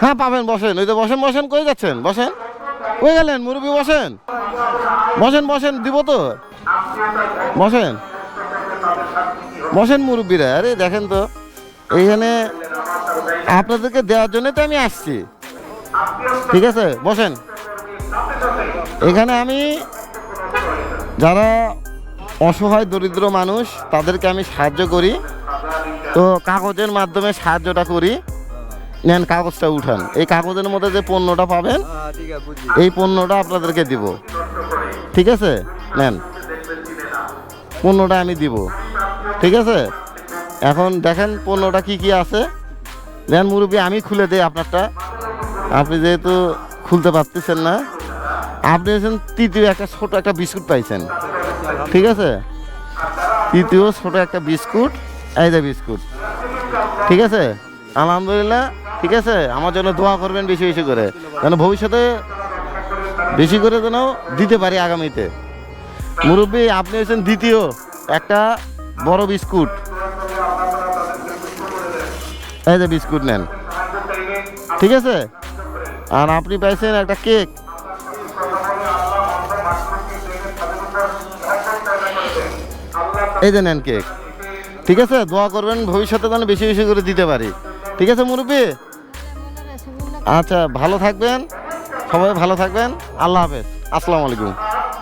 হ্যাঁ পাবেন, বসেন। ওই তো বসেন বসেন, কই যাচ্ছেন? বসেন। কই গেলেন মুরব্বী বসেন। বসেন বসেন, দিব তো। বসেন। বসেন মুরব্বীরা, আরে দেখেন তো, এইখানে আপনাদেরকে দেওয়ার জন্য তো আমি আসছি। ঠিক আছে, বসেন। এখানে আমি, যারা অসহায়, দরিদ্র মানুষ, তাদেরকে আমি সাহায্য করি। তো কাগজের মাধ্যমে সাহায্যটা করি। নেন কাগজটা উঠান। এই কাগজের মধ্যে যে পণ্যটা পাবেন হ্যাঁ বুঝছি। এই পণ্যটা আপনাদেরকে দিব। ঠিক আছে? নেন। পণ্যটা আমি দিব। ঠিক আছে? এখন দেখেন পণ্যটা কি কি আছে। দেন মুরব্বী আমি খুলে দিই আপনারটা। আপনি যেহেতু খুলতে পারতেছেন না আপনি হচ্ছেন তৃতীয় একটা ছোট একটা বিস্কুট পাইছেন। ঠিক আছে? তৃতীয় ছোট একটা বিস্কুট এই যে বিস্কুট। ঠিক আছে? আলহামদুলিল্লাহ ঠিক আছে? আমার জন্য দোয়া করবেন বেশি বেশি করে। যেন ভবিষ্যতে বেশি করে যেন দিতে পারি আগামীতে। মুরব্বী, আপনি হয়েছেন দ্বিতীয় একটা বড় বিস্কুট। এই যে বিস্কুট নেন। ঠিক আছে? আর আপনি পাইছেন একটা কেক। এই যে নেন কেক। ঠিক আছে? দোয়া করবেন ভবিষ্যতে যেন বেশি বেশি করে দিতে পারি। ঠিক আছে মুরব্বী? আচ্ছা ভালো থাকবেন। সবাই ভালো থাকবেন। আল্লাহ হাফেজ। আসসালামু আলাইকুম।